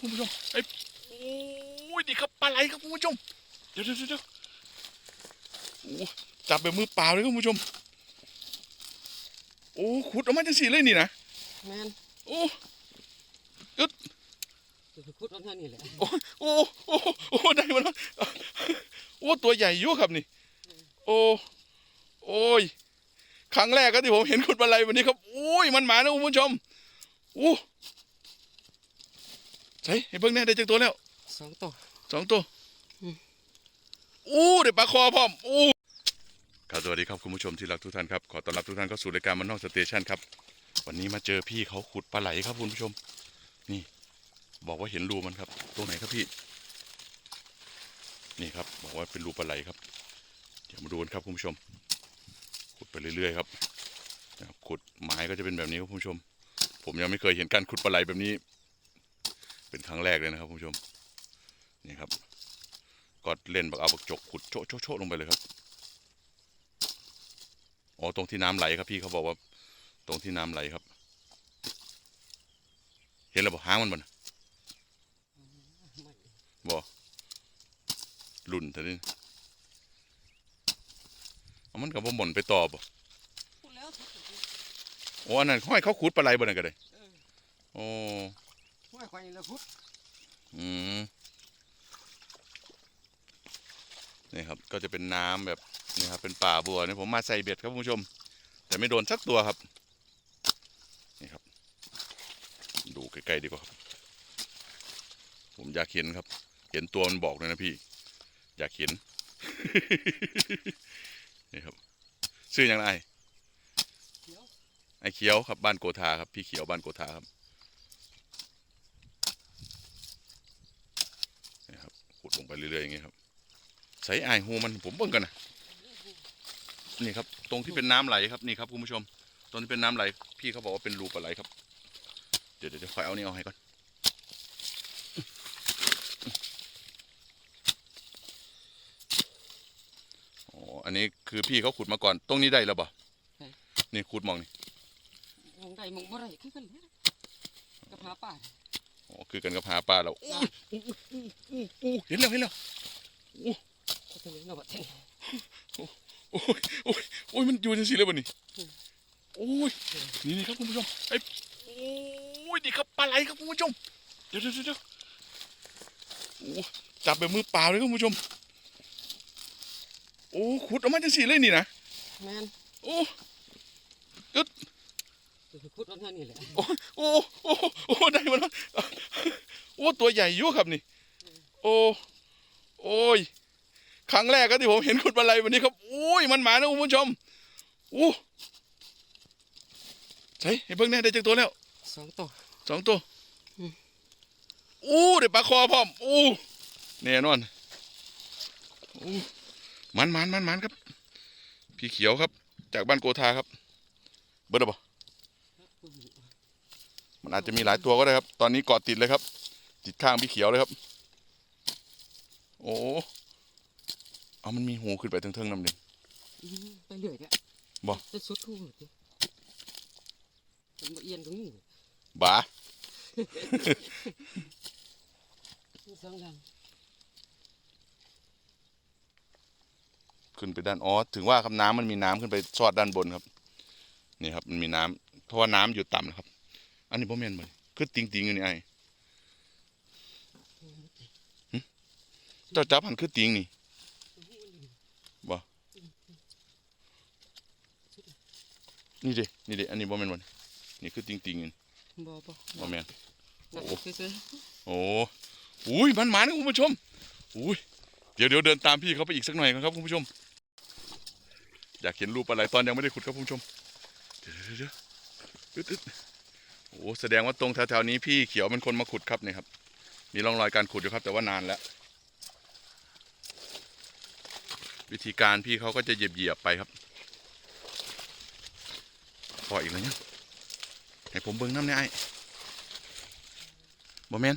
คุณผู้ชมไอ้ยโอ้ยนี่ครับปลาไหลครับคุณผู้ชม เดี๋ยวเดี๋ยวเดี๋ยวโอ้จับแบบมือเปล่าเลยครับคุณผู้ชม โอ้ขุดออกมาจังสีเลยนี่นะแมนโอ้คือคุดเอาเท่านี้แหละโอ้โอ้โอ้โอ้ได้มาแล้วโอ้ตัวใหญ่อยุ่ครับนี่ โอ้โอ้ยครั้งแรกก็ที่ผมเห็นขุดปลาไหลวันนี้ครับโอ้ยมันหมานะคุณผู้ชมโอ้ ใช่เห็นเบิ่งแน่ได้จักตัวแล้วสองตัวสองตัวอืมอู้เดี๋ยวปลาคอพร้อมอู้ครับสวัสดีครับคุณผู้ชมที่รักทุกท่านครับขอต้อนรับทุกท่านเข้าสู่รายการมันนอกสเตชันครับ วันนี้มาเจอพี่เขาขุดปลาไหลครับคุณผู้ชม นี่ บอกว่าเห็นรูมันครับ ตรงไหนครับพี่ นี่ครับ บอกว่าเป็นรูปลาไหลครับ เดี๋ยวมาดูกันครับคุณผู้ชม ขุดไปเรื่อยๆครับนะครับขุดไม้ก็จะเป็นแบบนี้ครับคุณผู้ชม ผมยังไม่เคยเห็นการขุดปลาไหลแบบนี้ เป็นครั้งแรกเลยนะครับคุณผู้ชมนี่ครับก็เล่นบักเอาบักจกขุดโชะโชะโชะลงไปเลยครับอ๋อตรงที่น้ำไหลครับพี่เขาบอกว่า ตรงที่น้ำไหลครับ เห็นแล้วบอกหางมันบ่นะบ่หลุ่นเท่านี้เอามันกับว่าหม่นไปต่อบ่พูดแล้วโอ้อันนั้นห้อยเขาขุดปลาไหลบ่นั่นก็ได้เออโอ้ ไม่ควายล้วคุดอืมนี่ครับก็จะเป็นน้ำแบบนี่ครับเป็นป่าบัวนี่ผมมาใส่เบ็ดครับคุณผู้ชม แต่ไม่โดนสักตัวครับนี่ครับ ดูใกล้ๆดีกว่าครับ ผมอยากเห็นครับ เห็นตัวมันบอกเลยนะพี่ อยากเห็นนี่ครับชื่ออย่างไรไอ้เขียวครับบ้านโกธาครับพี่เขียวบ้านโกธาครับ นี่ครับขุดลง ไปเรื่อยๆอย่างเงี้ยครับใส่ไอายหูมันผมเบิ่งกันนะนี่ครับ ตรงที่เป็นน้ำไหลครับนี่ครับคุณผู้ชม ตรงที่เป็นน้ำไหล พี่เขาบอกว่าเป็นรูปลาไหลครับเดี๋ยวเดี๋ยวเดี๋ยวคอยเอานี่เอาให้ก่อนอ๋ออันนี้คือพี่เขาขุดมาก่อน ตรงนี้ได้แล้วบ่นี่ขุดมองนี่มองได้มองบ่ได้คือกันเลยกระพาป่า อ๋อคือกันกับหาปลาแล้วอู้อู้อู้อู้อู้เห็นแล้วเห็นแล้วก็จะเลยเราบัดเท่งโอ้ยโอ้ยโอ้ยมันอยู่จังสิเลยบ่นี่อืมโอ้ยนี่นี่ครับคุณผู้ชมไอ้ยโอ้ยนี่ครับปลาไหลครับคุณผู้ชมเดี๋ยวเดี๋ยวเดี๋ยวโอ้จับแบบมือเปล่าเลยครับคุณผู้ชม โอ้ขุดออกมาจังสิเลยนี่นะแมนโอ้ คือคุดเอาเท่านี้แหละโอ้โอ้โอ้โอ้ได้มาแล้วโอ้ตัวใหญ่อยุ่ครับนี่ โอ้โอ้ยครั้งแรกก็ที่ผมเห็นขุดปลาไหลวันนี้ครับโอ้ยมันหมานะคุณผู้ชมโอ้ใช่เห็นเพิ่งแน่ได้จักตัวแล้วสองตัวสองตัวอืมอู้เดี๋ยวปลาคอพร้อมอู้แน่นอนอู้มันมันมันมันครับ พี่เขียวครับ จากบ้านโกธาครับ เบิร์ดบ่ มันอาจจะมีหลายตัวก็ได้ครับ ตอนนี้เกาะติดเลยครับ ติดข้างพี่เขียวเลยครับ โอ้เอามันมีหูขึ้นไปเทิงๆน้ำหนึ่งอืมไปเรื่อยแกบ่จะสุดทุ่งเลยเป็นบ่เอียนตรงนี้บ้าสองอย่างขึ้นไปด้านอ๋อถึงว่าครับน้ำมันมีน้ำขึ้นไปซอดด้านบนครับ นี่ครับ มันมีน้ำเพราะว่าน้ำอยู่ต่ำนะครับ อันนี้พ่อแม่นบ่นี่คือติงติงๆอยู่นี่ไอ้หึเจ้าจับหันคือติงนี่บ่นี่เดินี่เดิอันนี้บ่แม่นบ่นี่นี่คือติงติงๆนี่บ่บ่บ่แม่นนั่นโอ้คือซื้อโอ้อุ้ยมันหมานะคุณผู้ชมอุ้ยเดี๋ยวเดี๋ยวเดินตามพี่เขาไปอีกสักหน่อยนะครับคุณผู้ชม อยากเห็นรูปอะไรตอนยังไม่ได้ขุดครับคุณผู้ชมเดี๋ยวเดี๋ยวเดี๋ยวอึดอึด โอ้แสดงว่าตรงแถวๆนี้พี่เขียวเป็นคนมาขุดครับนี่ครับ มีร่องรอยการขุดอยู่ครับ แต่ว่านานแล้ว วิธีการพี่เขาก็จะเหยียบเหยียบๆไปครับพออีกแล้วเนี่ยให้ผมเบิ้งน้ำเนี่ยไอ้บ่แมน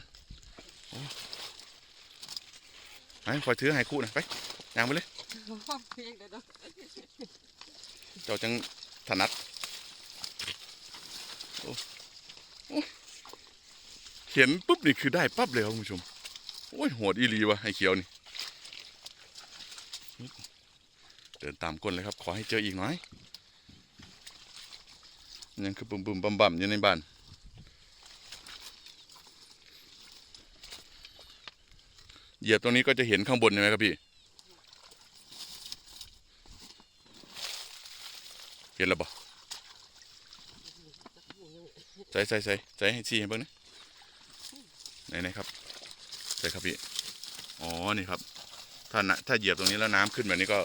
โอ้ไปคอยถือให้คู่นะไปย่างไปเลยเพียงแต่ดอกเจ้าจังถนัดโอ้ โอ้เห็นปุ๊บนี่คือได้ปั๊บเลยครับคุณผู้ชม โอ้ยโหดอีหลีวะไอ้เขียวนี่ เดินตามก้นเลยครับ ขอให้เจออีกหน่อย ยังคือปุ่มปุ่มๆบั่มๆอยู่ในบ้านเหยียบตรงนี้ก็จะเห็นข้างบนใช่ไหมครับพี่ เห็นแล้วบ่ ใส่ใส่ใส่ใส่ให้ชี้ให้เบิ่งนะไหนไหนครับใส่ครับพี่อ๋อนี่ครับ ถ้าถ้าเหยียบตรงนี้แล้วน้ำขึ้นแบบนี้ก็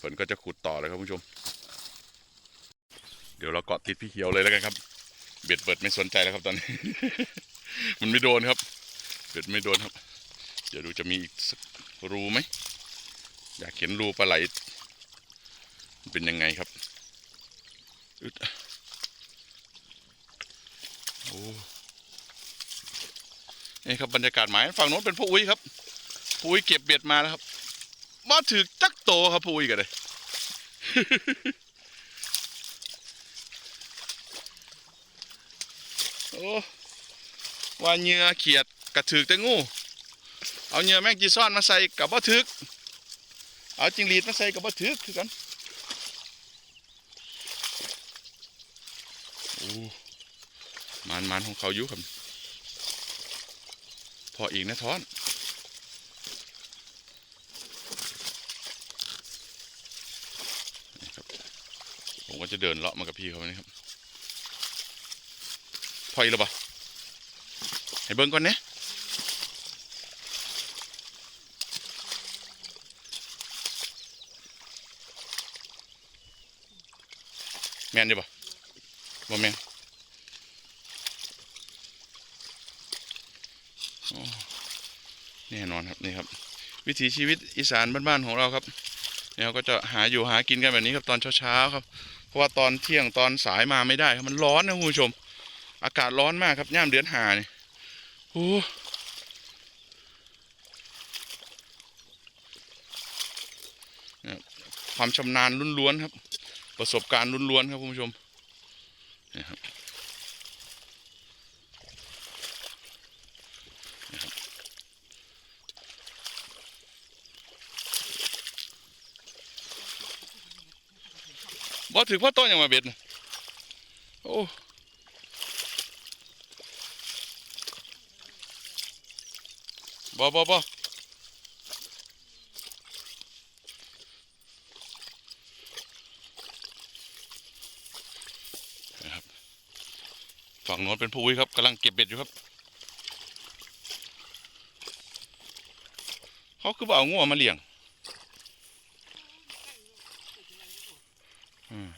ฝนก็จะขุดต่อเลยครับผู้ชม เดี๋ยวเราเกาะติดพี่เขียวเลยแล้วกันครับ เบ็ดเบิดไม่สนใจแล้วครับตอนนี้ มันไม่โดนครับ เบ็ดไม่โดนครับ เดี๋ยวดูจะมีอีกสักรูไหมอยากเห็นรูปลาไหลเป็นยังไงครับอึด นี่ครับบรรยากาศหมายฝั่งโน้นเป็นพ่ออุ้ยครับพ่ออุ้ยเก็บเบ็ดมาแล้วครับ มาถือจักโตครับพ่ออุ้ยกันเลยโอ้ว่าเหงื่อเขียดกระถือแต่งู เอาเหงื่อแมงจีซ่อนมาใส่กับบ่ถึก เอาจิงหรีดมาใส่กับบ่ถึกคือกันโอ้มันมันของเขาอยู่ครับ พออีกนะท้อนผมก็จะเดินเลาะมากับพี่เขานี่ครับ พออีกแล้วปะให้เบิ่งก่อนเนี่ยแม่นอยู่ปะบ่แม่นโอ้ แน่นอนครับนี่ครับ วิถีชีวิตอีสานบ้านๆของเราครับเนี่ยเราก็จะหาอยู่หากินกันแบบนี้ครับตอนเช้าๆครับ เพราะว่าตอนเที่ยงตอนสายมาไม่ได้ครับมันร้อนนะคุณผู้ชม อากาศร้อนมากครับย่ามเดือนหานี่โอ้ความชำนาญล้วนๆครับ ประสบการณ์ล้วนๆครับคุณผู้ชมนี่ครับนี่ครับ บ่ถือพ่อต้นย่างมาเบ็ดนะโอ้บ่บ่บ่นะครับฝั่งโน้นเป็นผู้อุ้ยครับกำลังเก็บเบ็ดอยู่ครับ เขาคือเอางัวมาเลี้ยง อืม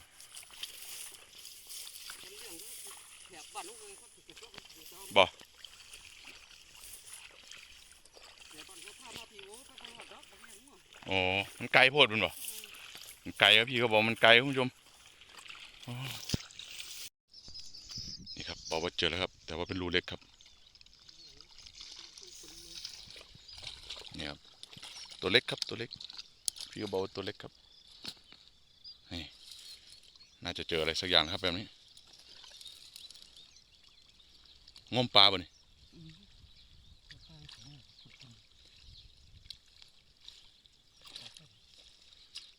บ่โอ้ก็ตลอดดอกบ่แม่นหัวอ๋อมันไกลโพดมันบ่มันไกลครับพี่เขาบอกมันไกลคุณผู้ชมนี่ครับบอกว่าเจอแล้วครับ แต่ว่าเป็นรูเล็กครับนี่ครับตัวเล็กครับตัวเล็ก พี่ก็บอกว่าตัวเล็กครับ น่าจะเจออะไรสักอย่างนะครับแบบนี้งมปลาบ่นี่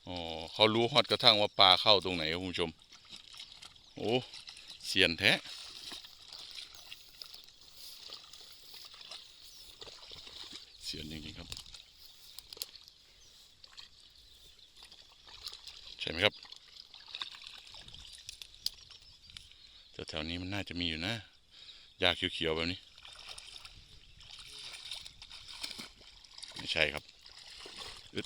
อ๋อเขารู้ฮอดกระทั่งว่าปลาเข้าตรงไหนครับคุณผู้ชม โอ้เสียนแท้เสียนจริงๆครับ ใช่ไหมครับ แถวนี้มันน่าจะมีอยู่นะหญ้าเขียวๆแบบนี้ ไม่ใช่ครับอึด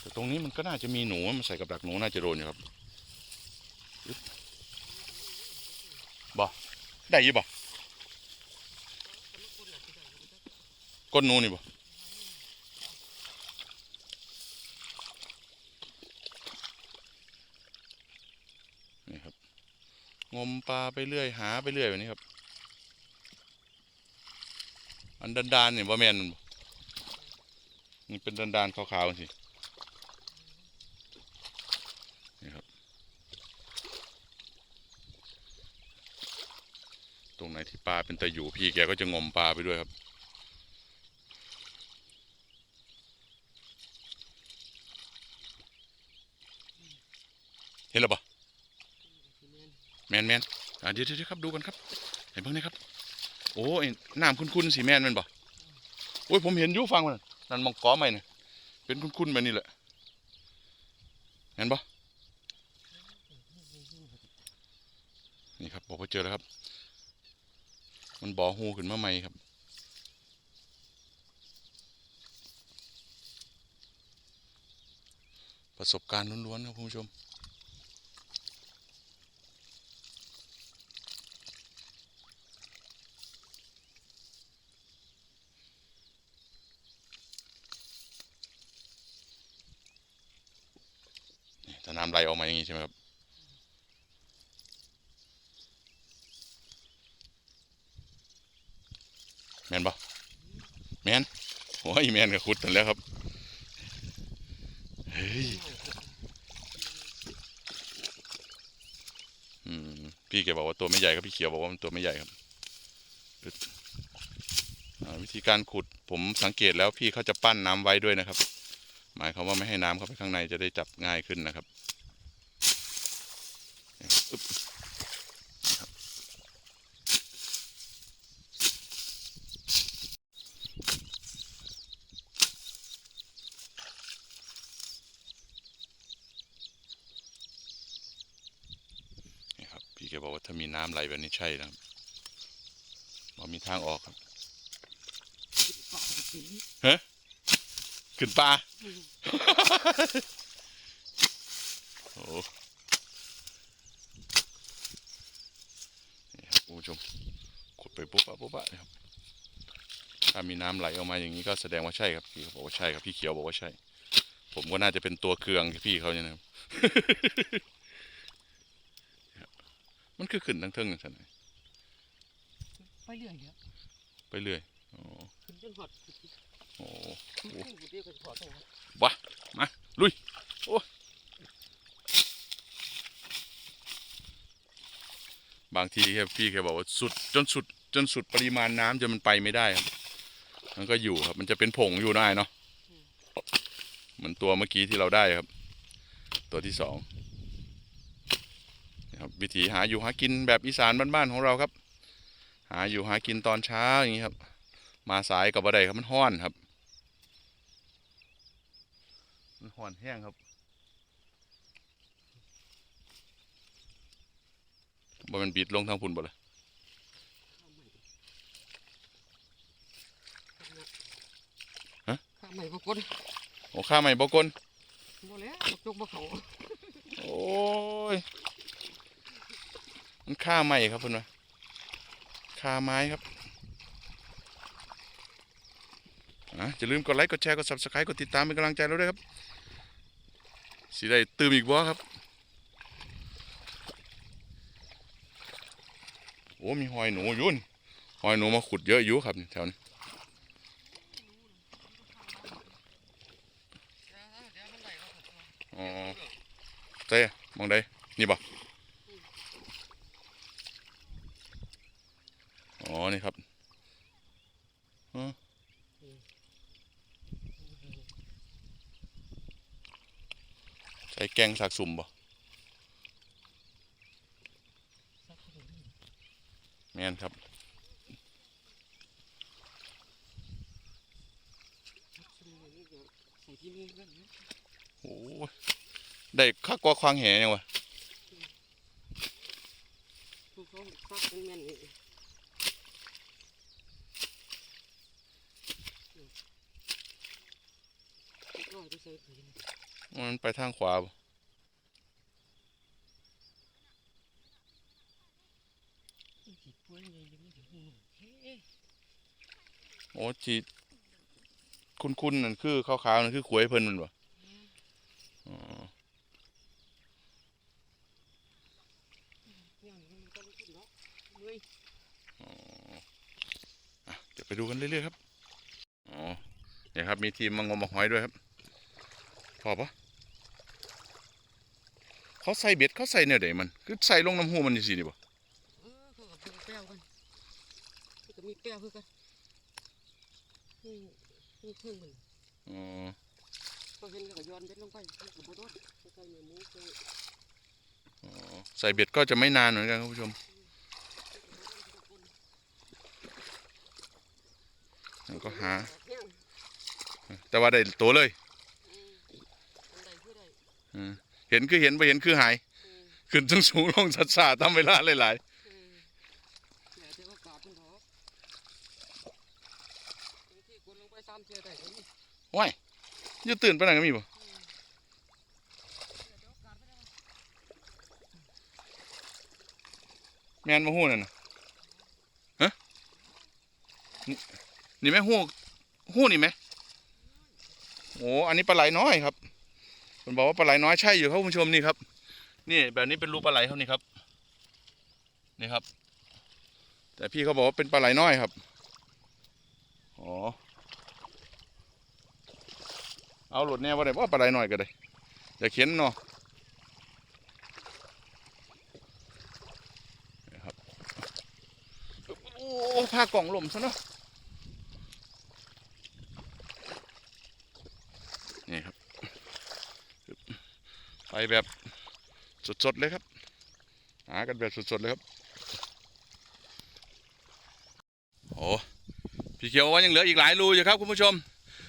แต่ตรงนี้มันก็น่าจะมีหนูมันใส่กับดักหนูน่าจะโดนอยู่ครับอึดบ่ได้ยี่บ่ก้นหนูนี่บ่ นี่ครับ งมปลาไปเรื่อยหาไปเรื่อยแบบนี้ครับ อันดันดานเนี่ยบ่าแมนมันบ่นี่เป็นดันดานขาวๆสินี่ครับ ตรงไหนที่ปลาเป็นตะอยู่พี่แกก็จะงมปลาไปด้วยครับเห็นแล้วปะ นแมนอะเดี๋ยวเดี๋ยวครับดูกันครับเห็นบ้างนะครับ โอ้ยน้ำคุ้นๆสีแมนแมันปะโอ้ยผมเห็นยู่ฟังมันนั่นมองก้อไหม่เนี่ยเป็นคุ้นๆแบบนี้แหละเห็นปะนี่ครับบอกว่าเจอแล้วครับ มันบ่อหูขึ้นมาใหม่ครับประสบการณ์ล้วนๆครับคุณผู้ชม นี่ถ้าน้ำไหลออกมาอย่างนี้ใช่ไหมครับแมนปะแมนโอ้ยแมนกับขุดนั่นแล้วครับเฮ้ยพี่แกบอกว่าตัวไม่ใหญ่ครับพี่เขียวบอกว่ามันตัวไม่ใหญ่ครับวิธีการขุดผมสังเกตแล้วพี่เขาจะปั้นน้ำไว้ด้วยนะครับ หมายความว่าไม่ให้น้ำเข้าไปข้างในจะได้จับง่ายขึ้นนะครับนี่ครับอึ๊บนี่ครับนี่ครับพี่แกบอกว่าถ้ามีน้ำไหลแบบนี้ใช่นะครับเรามีทางออกครับปากสี ขึ้นปลาโอ้นี่ครับคุณผู้ชมขุดไปปุ๊บอะปุ๊บอะนะครับถ้ามีน้ำไหลออกมาอย่างนี้ก็แสดงว่าใช่ครับพี่เขาบอกว่าใช่ครับพี่เขียวบอกว่าใช่ ผมก็น่าจะเป็นตัวเคืองที่พี่เขาเนี่ยนะครับ มันคือขึ้นทั้งเทิงอย่างนั้นไปเรื่อยครับไปเรื่อยอ๋อขึ้นจนหอด โอ้ขึ้นขึ้นเดียวกันะมาลุยโอ้บางทีแค่พี่แค่บอกว่าสุดจนสุดจนสุดปริมาณน้ำจนมันไปไม่ได้ครับมันก็อยู่ครับมันจะเป็นผงอยู่ได้เนาะเหมือนตัวเมื่อกี้ที่เราได้ครับ ตัวที่สองนะครับวิธีหาอยู่หากินแบบอีสานบ้านๆของเราครับ หาอยู่หากินตอนเช้าอย่างนี้ครับ มาสายกับอะไรครับมันห้อนครับ มันห่อนแห้งครับบ่แมันบีดลงทางพุ่นบ่เลยข้าใหม่ปรากฏโอ้ข้าใหม่บ่กลบ่แล้วบ่จกบ่เขาโอ้ย มันข้าใหม่ครับเพิ่นว่าข้าไม้ครับอะอย่าลืมกดไลค์ กดแชร์ กด subscribe กดติดตามเป็นกำลังใจเราด้วยครับ สิได้ตื่มอีกบ่ครับ โอ้มีหอยหนูยู่นหอยหนูมาขุดเยอะอยู่ครับแถวนี้เอ๋อเจ๊มองได้นี่บ่อ๋อ นี่ครับอ๋อ ใช้แกงสักสุ่มบ่แม่นครับใส่ที่มือกันนะโอ้ได้ข้ากว่าควางแหยังวะ พวกเขาซักเป็นแม่นนี่ก็ไปใส่ผืน มันไปทางขวาโอ้จีคุ้นๆนั่นคือขาวๆนั่นคือขวยเพิ่นมันบ่อ๋อเนาะเฮ้ยอะเดี๋ยวไปดูกันเรื่อยๆครับ อ๋อ เนี่ยครับ มีทีมมางมมหอยด้วยครับ พอปะ เขาใส่เบ็ดเขาใส่เนี่ยเดมัน คือใส่ลงน้ำหูมันสินี่บ่เออเขากับเพิ่งแป้วกันมีแป้วคือกันอืมนี่เครื่องมันอ๋อพอเห็นแล้วก็ย้อนเบ็ดลงไปมันก็บ่โดนใส่เนื้อหมูใส่อ๋อใส่เบ็ดก็จะไม่นานเหมือนกันครับผู้ชมแล้วก็หาแห้งแต่ว่าได้ตัวเลยอืม อันใดคือใดอืมเห็นคือเห็นไปเห็นคือหายอืมขึ้นสูงสูงลงสัดสาทำเวลาหลายอืมแต่แต่ว่ากาดมันเถอะบางทีกดลงไปตามเชือได้ก็มีๆว้ายอยืดตื่นไปไหนก็มีบ่แต่แต่ว่ากาดไม่ได้แมนมาหู้นั่นน่ะฮะนี่นี่ไหมหู้หู้นี่ไหมโอ้อันนี้ปลาไหลน้อยครับ มันบอกว่าปลาไหลน้อยใช่อยู่ครับคุณผู้ชมนี่ครับ นี่แบบนี้เป็นรูปปลาไหลเขานี่ครับ นี่ครับ แต่พี่เขาบอกว่าเป็นปลาไหลน้อยครับ อ๋อ เอาหลุดแน่ว่าได้ว่าปลาไหลน้อยก็ได้อย่าเขียนเนาะนะครับ โอ้ผ้ากล่องหล่มซะเนาะนี่ครับ ไปแบบสดๆเลยครับ หากันแบบสดๆเลยครับ โอ้พี่เขียวว่ายังเหลืออีกหลายรูอยู่ครับคุณผู้ชม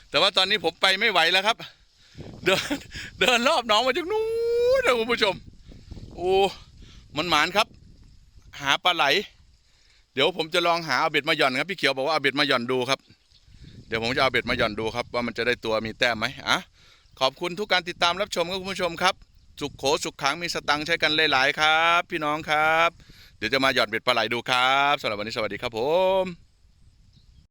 แต่ว่าตอนนี้ผมไปไม่ไหวแล้วครับ เดินเดินรอบหนองมาจากนู้นนะคุณผู้ชม โอ้มันหมานครับ หาปลาไหล เดี๋ยวผมจะลองหาเอาเบ็ดมาหย่อนครับพี่เขียวบอกว่าเอาเบ็ดมาหย่อนดูครับเดี๋ยวผมจะเอาเบ็ดมาหย่อนดูครับว่ามันจะได้ตัวมีแต้มไหมอะขอบคุณทุกการติดตามรับชมครับคุณผู้ชมครับ สุขโขสุขขังมีสตังใช้กันหลายๆครับ พี่น้องครับ เดี๋ยวจะมาหยอดเบ็ดปลาไหลดูครับสำหรับวันนี้สวัสดีครับผม